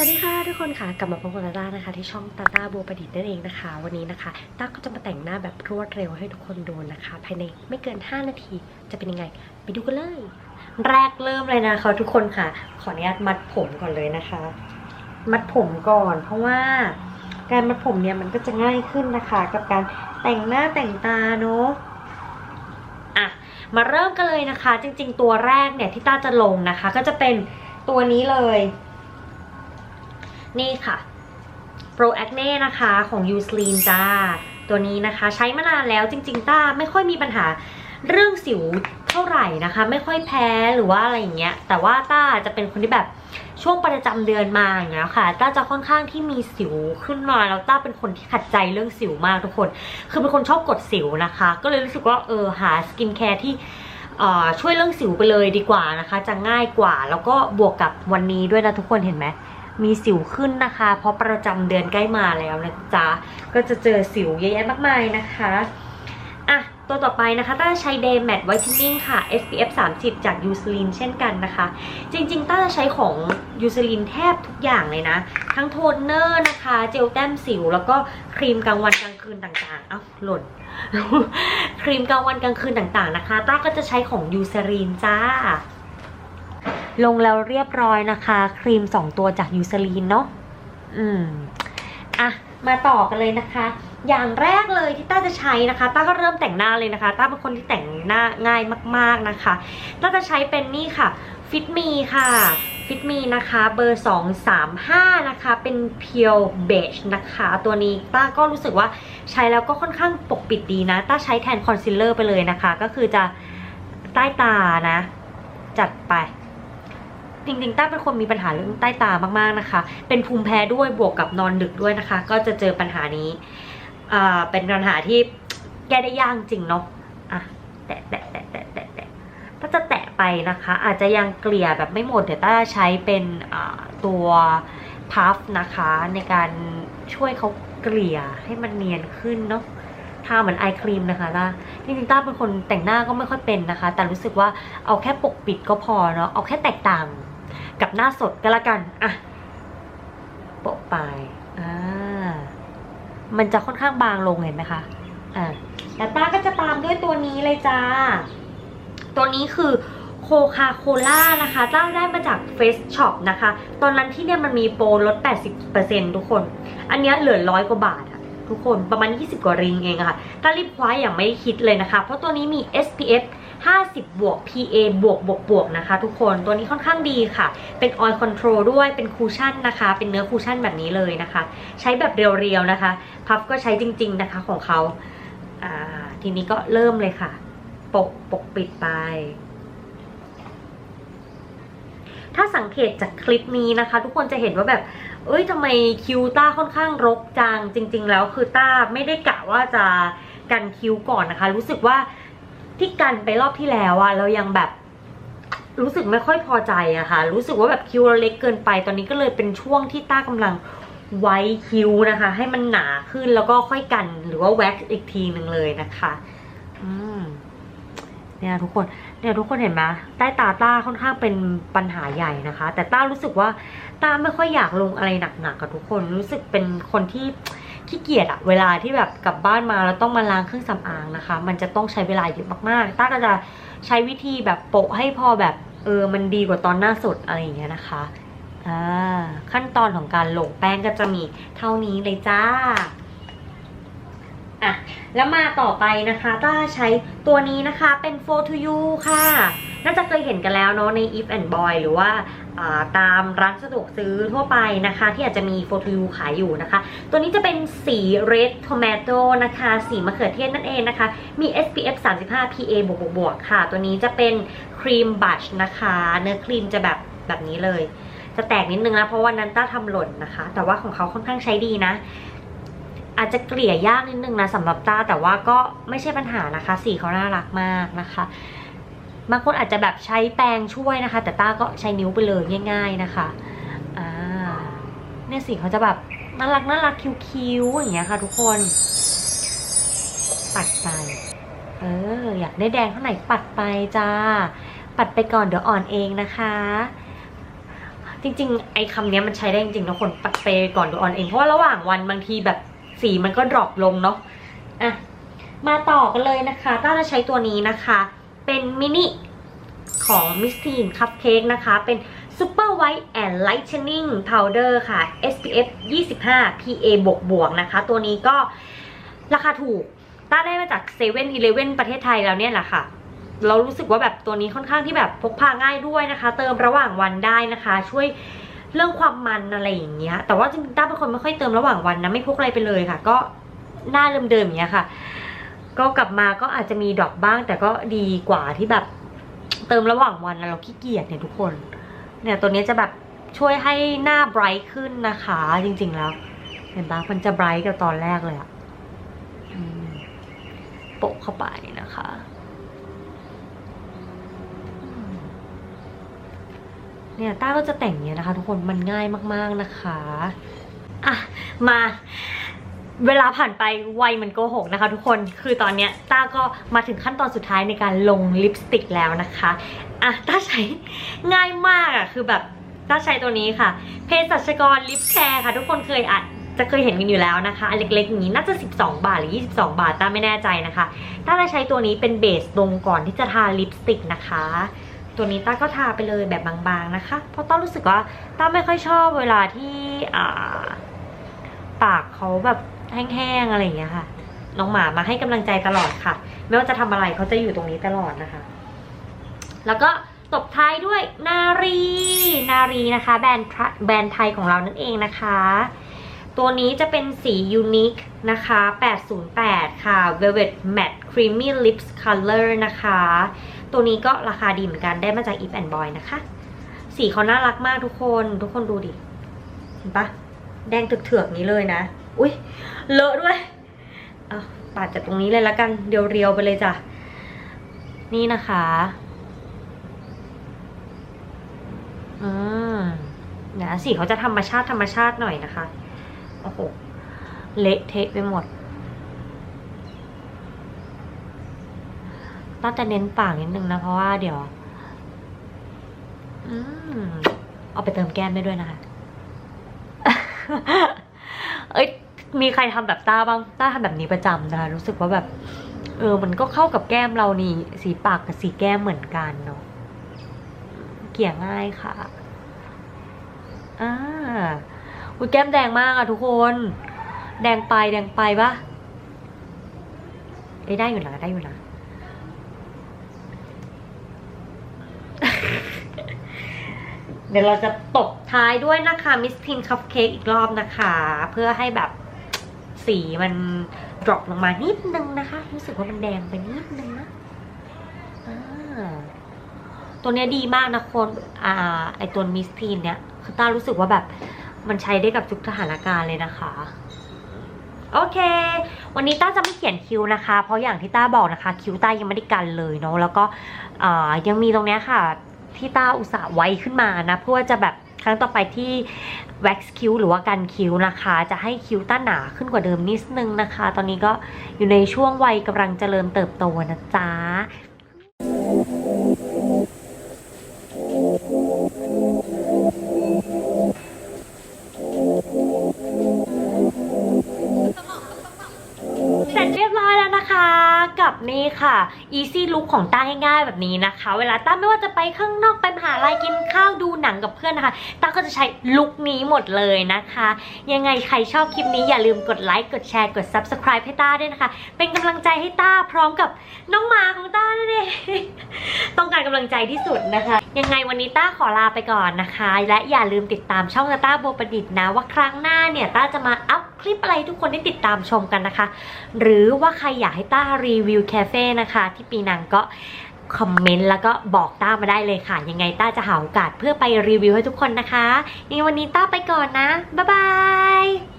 สวัสดีค่ะทุกคนค่ะกลับมาพบกับตาต้านะคะที่ช่องตาต้าบัวประดิษฐ์นั่นเองนะคะ วันนี้นะคะต้าก็จะมาแต่งหน้าแบบรวดเร็วให้ทุกคนดูนะคะ ภายในไม่เกิน 5 นาทีจะเป็นยังไง ไปดูกันเลย แรกเริ่มเลยนะคะทุกคนค่ะ ขออนุญาตมัดผมก่อนเลยนะคะ มัดผมก่อน เพราะว่าการมัดผมเนี่ยมันก็จะง่ายขึ้นนะคะ กับการแต่งหน้าแต่งตาเนาะอะมาเริ่มกันเลยนะคะ จริง ๆ ตัวแรกเนี่ยที่ต้าจะลงนะคะ ก็จะเป็นตัวนี้เลย นี่ค่ะ Pro Acne นะคะของ u s l i n จ้า ตัวนี้นะคะใช้มานานแล้วจริง ๆ ต้าไม่ค่อยมีปัญหาเรื่องสิวเท่าไหร่นะคะ ไม่ค่อยแพ้หรือว่าอะไรอย่างเงี้ย แต่ว่าต้าจะเป็นคนที่แบบช่วงประจำเดือนมาอย่างเงี้ยค่ะ ต้าจะค่อนข้างที่มีสิวขึ้นมาแล้วต้าเป็นคนที่ขัดใจเรื่องสิวมากทุกคน คือเป็นคนชอบกดสิวนะคะ ก็เลยรู้สึกว่าเออหาสกินแคร์ที่เอ่อช่วยเรื่องสิวไปเลยดีกว่านะคะ จะง่ายกว่าแล้วก็บวกกับวันนี้ด้วยนะทุกคนเห็นไหม มีสิวขึ้นนะคะ เพราะประจำเดือนใกล้มาแล้วนะจ๊ะ ก็จะเจอสิวเยอะแยะมากมายนะคะอะตัวต่อไปนะคะต้าใช้ Day Matte Whitening ค่ะ SPF 30 จาก u s l i n เช่นกันนะคะ จริงๆ ต้าจะใช้ของ u s l i n แทบทุกอย่างเลยนะ ทั้งโทนเนอร์นะคะ เจลแต้มสิว แล้วก็ครีมกลางวันกลางคืนต่างๆ เอ้า หล่น ครีมกลางวันกลางคืนต่างๆนะคะ ต้าก็จะใช้ของ u s l i n จ้า ลงแล้วเรียบร้อยนะคะ ครีม 2 ตัวจากยูซลีนเนาะอืมอะมาต่อกันเลยนะคะ อย่างแรกเลยที่ต้าจะใช้นะคะต้าก็เริ่มแต่งหน้าเลยนะคะต้าเป็นคนที่แต่งหน้าง่ายมาก ๆนะคะต้าจะใช้เป็นนี่ค่ะฟิตมีค่ะฟิตมีนะคะเบอร์ 235 นะคะ เป็นเพียวเบจนะคะ ตัวนี้ต้าก็รู้สึกว่าใช้แล้วก็ค่อนข้างปกปิดดีนะต้าใช้แทนคอนซีลเลอร์ไปเลยนะคะ ก็คือจะใต้ตานะ จัดไป จริงๆต้าเป็นคนมีปัญหาเรื่องใต้ตามากๆนะคะ เป็นภูมิแพ้ด้วยบวกกับนอนดึกด้วยนะคะ ก็จะเจอปัญหานี้อ่าเป็นปัญหาที่แก้ได้ยากจริงเนาะอะแตะแตะแตะแตะแตะแตะถ้าจะแตะไปนะคะ อาจจะยังเกลี่ยแบบไม่หมดเดี๋ยวต้าใช้เป็นอ่าตัวพัฟนะคะในการช่วยเขาเกลี่ยให้มันเนียนขึ้นเนาะทาเหมือนไอครีมนะคะต้าจริงๆต้าเป็นคนแต่งหน้าก็ไม่ค่อยเป็นนะคะ แต่รู้สึกว่าเอาแค่ปกปิดก็พอเนาะเอาแค่แตกต่าง กับหน้าสดก็แล้วกันอะโปะไปอ่ามันจะค่อนข้างบางลงเห็นไหมคะอ่าแล้วต้าก็จะตามด้วยตัวนี้เลยจ้า ตัวนี้คือโคคาโคล่านะคะต้าได้มาจากเฟสช็อปนะคะ ตอนนั้นที่เนี่ยมันมีโปรลด 80%ทุกคน อันเนี้ยเหลือร้อยกว่าบาทอะทุกคนประมาณ 20 กว่าริงเองอะค่ะต้ารีบคว้าอย่างไม่คิดเลยนะคะ เพราะตัวนี้มี SPF 50 บวก PA บวกบวกบวกนะคะ ทุกคนตัวนี้ค่อนข้างดีค่ะ เป็นออยล์คอนโทรลด้วยเป็นคูชั่นนะคะ เป็นเนื้อคูชั่นแบบนี้เลยนะคะ ใช้แบบเรียวๆนะคะ พัฟก็ใช้จริง ๆนะคะของเขาทีนี้ก็เริ่มเลยค่ะ ปกปกปิดไปถ้าสังเกตจากคลิปนี้นะคะ ทุกคนจะเห็นว่าแบบ เอ้ยทำไมคิวต้าค่อนข้างรกจังจริง ๆ แล้วคือต้าไม่ได้กะว่าจะกันคิวก่อนนะคะ รู้สึกว่า ที่กันไปรอบที่แล้วอะเรายังแบบรู้สึกไม่ค่อยพอใจอะค่ะ รู้สึกว่าแบบคิ้วเราเล็กเกินไป ตอนนี้ก็เลยเป็นช่วงที่ต้ากำลังไว้คิ้วนะคะ ให้มันหนาขึ้นแล้วก็ค่อยกันหรือว่าแว็กซ์อีกทีหนึ่งเลยนะคะ อืมเนี่ยทุกคนเนี่ยทุกคนเห็นไหมใต้ตาต้าค่อนข้างเป็นปัญหาใหญ่นะคะ แต่ต้ารู้สึกว่าต้าไม่ค่อยอยากลงอะไรหนักๆกับทุกคนรู้สึกเป็นคนที่ ขี้เกียจอะเวลาที่แบบกลับบ้านมาแล้วต้องมาล้างเครื่องสำอางนะคะ มันจะต้องใช้เวลาเยอะมากๆต้าก็จะใช้วิธีแบบโปะให้พอแบบเออมันดีกว่าตอนหน้าสดอะไรอย่างเงี้ยนะคะอ่าขั้นตอนของการลงแป้งก็จะมีเท่านี้เลยจ้าอะแล้วมาต่อไปนะคะต้าใช้ตัวนี้นะคะเป็น for to you ค่ะ น่าจะเคยเห็นกันแล้วเนาะใน if and boy หรือว่าตามร้านสะดวกซื้อทั่วไปนะคะ ที่อาจจะมี for to you ขายอยู่นะคะ ตัวนี้จะเป็นสี red tomato นะคะ สีมะเขือเทศนั่นเองนะคะ มี SPF 35 PA บวกบวกๆค่ะ ตัวนี้จะเป็นครีมบัชนะคะ เนื้อครีมจะแบบแบบนี้เลย จะแตกนิดนึงนะ เพราะวันนั้นต้าทำหล่นนะคะ แต่ว่าของเขาค่อนข้างใช้ดีนะ อาจจะเกลี่ยยากนิดนึงนะสำหรับต้าแต่ว่าก็ไม่ใช่ปัญหานะคะ สีเขาน่ารักมากนะคะ บางคนอาจจะแบบใช้แปรงช่วยนะคะ แต่ต้าก็ใช้นิ้วไปเลยง่าย ๆนะคะอ่าเนี่ยสีเขาจะแบบน่ารักน่ารักคิ้วๆอย่างเงี้ยค่ะทุกคนปัดไปเอออยากได้แดงเท่าไหร่ปัดไปจ้า ปัดไปก่อนเดี๋ยวอ่อนเองนะคะ จริงๆ ไอ้คำนี้มันใช้ได้จริงๆนะคนปัดเปย์ก่อนเดูออนเองเพราะว่าระหว่างวันบางทีแบบสีมันก็ดรอปลงเนาะอะมาต่อกันเลยนะคะต้าจะใช้ตัวนี้นะคะ เป็นมินิของ Miss Teen Cupcake นะคะ เป็น Super White and Lightening Powder ค่ะ SPF 25 PA บวกบวกนะคะ ตัวนี้ก็ราคาถูกต้าได้มาจาก7 e เ e ่ e อประเทศไทยแล้วเนี่ยแหละค่ะ เรารู้สึกว่าแบบตัวนี้ค่อนข้างที่แบบพกพาง่ายด้วยนะคะ เติมระหว่างวันได้นะคะ ช่วยเรื่องความมันอะไรอย่างเงี้ย แต่ว่าจริงๆต้าเป็นคนไม่ค่อยเติมระหว่างวันนะ ไม่พกอะไรไปเลยค่ะ ก็หน้าเดิมๆอย่างเงี้ยค่ะ ก็กลับมาก็อาจจะมีดรอปบ้าง แต่ก็ดีกว่าที่แบบเติมระหว่างวันนะเราขี้เกียจเนี่ยทุกคน เนี่ยตัวนี้จะแบบช่วยให้หน้าไบรท์ขึ้นนะคะ จริง ๆ แล้ว เห็นปะมันจะไบรท์กับตอนแรกเลยอะโปะเข้าไปนะคะเนี่ยต้าก็จะแต่งอย่างเนี้ยนะคะ ทุกคนมันง่ายมากๆนะคะ อะ มา เวลาผ่านไปไวเหมันโกหกนะคะทุกคนคือตอนเนี้ยต้าก็มาถึงขั้นตอนสุดท้ายในการลงลิปสติกแล้วนะคะอะต้าใช้ง่ายมากอะคือแบบต้าใช้ตัวนี้ค่ะเภสัชกรลิปแคร์ค่ะ ทุกคนเคยอะจะเคยเห็นกันอยู่แล้วนะคะอันเล็กๆอย่างนี้น่าจะ 12 บาทหรือ 22 บาทต้าไม่แน่ใจนะคะต้าจะใช้ตัวนี้เป็นเบสลงก่อนที่จะทาลิปสติกนะคะ ตัวนี้ต้าก็ทาไปเลยแบบบางๆนะคะ เพราะต้ารู้สึกว่าต้าไม่ค่อยชอบเวลาที่อ่าปากเขาแบบ แห้งๆอะไรอย่างเงี้ยค่ะ น้องหมามาให้กำลังใจตลอดค่ะ ไม่ว่าจะทำอะไรเขาจะอยู่ตรงนี้ตลอดนะคะ แล้วก็ตบท้ายด้วยนารี นารีนะคะ แบรนด์แบรนด์ไทยของเรานั่นเองนะคะ ตัวนี้จะเป็นสียูนิคนะคะ 808 ค่ะ Velvet Matte Creamy Lips Color นะคะ ตัวนี้ก็ราคาดีเหมือนกันได้มาจาก Eve and Boy นะคะ สีเขาน่ารักมากทุกคน ทุกคนดูดิ เห็นปะแดงเถือกๆนี้เลยนะ อุ้ยเลอะด้วยเอาปาดจากตรงนี้เลยละกันเรียวๆไปเลยจ้ะ นี่นะคะอืมนะสีเขาจะธรรมชาติธรรมชาติหน่อยนะคะโอ้โหเละเทะไปหมดต้องจะเน้นปากนิดนึงนะเพราะว่าเดี๋ยวอืมเอาไปเติมแก้มได้ด้วยนะคะ เอ้ย มีใครทำแบบต้าบ้างต้าทำแบบนี้ประจำนะคะรู้สึกว่าแบบ เออ มันก็เข้ากับแก้มเรานี่ สีปากกับสีแก้มเหมือนกันเนาะเกี่ยง่ายค่ะอ่าอุ้ยแก้มแดงมากอะทุกคน แดงไปแดงไปปะเอ้ได้อยู่นะได้อยู่นะเดี๋ยวเราจะตบท้ายด้วยนะคะมิสทินคัพเค้กอีกรอบนะคะ เพื่อให้แบบ สีมันดรอปลงมานิดนึงนะคะ รู้สึกว่ามันแดงไปนิดนึงนะตัวเนี้ยดีมากนะคนอ่าไอตัวมิสทีนเนี่ยคือต้ารู้สึกว่าแบบมันใช้ได้กับทุกสถานการณ์เลยนะคะโอเค วันนี้ต้าจะไม่เขียนคิ้วนะคะ เพราะอย่างที่ต้าบอกนะคะ คิ้วต้ายังไม่ได้กันเลยเนาะ แล้วก็อ่ายังมีตรงเนี้ยค่ะ ที่ต้าอุตส่าห์ไว้ขึ้นมานะ เพื่อว่าจะแบบ ครั้งต่อไปที่แว็กซ์คิ้วหรือว่ากันคิ้วนะคะ จะให้คิ้วต้าหนาขึ้นกว่าเดิมนิดนึงนะคะ ตอนนี้ก็อยู่ในช่วงวัยกำลังเจริญเติบโตนะจ๊ะ นี่ค่ะ easy look ของต้าง่ายๆแบบนี้นะคะ เวลาต้าไม่ว่าจะไปข้างนอกไปมหาลัยกินข้าวดูหนังกับเพื่อนนะคะต้าก็จะใช้ลุคนี้หมดเลยนะคะ ยังไงใครชอบคลิปนี้อย่าลืมกดไลค์กดแชร์กด subscribe ให้ต้าด้วยนะคะ เป็นกำลังใจให้ต้าพร้อมกับน้องหมาของต้านั่นเองต้องการกำลังใจที่สุดนะคะยังไงวันนี้ต้าขอลาไปก่อนนะคะ และอย่าลืมติดตามช่องต้าโบประดิษฐ์นะ ว่าครั้งหน้าเนี่ยต้าจะมาอัพคลิปอะไรทุกคนได้ติดตามชมกันนะคะ หรือว่าใครอยากให้ต้ารีวิวคาเฟ่นะคะ ที่ปีนังก็คอมเมนต์แล้วก็บอกต้ามาได้เลยค่ะ ยังไงต้าจะหาโอกาสเพื่อไปรีวิวให้ทุกคนนะคะในวันนี้ต้าไปก่อนนะ บ๊ายบาย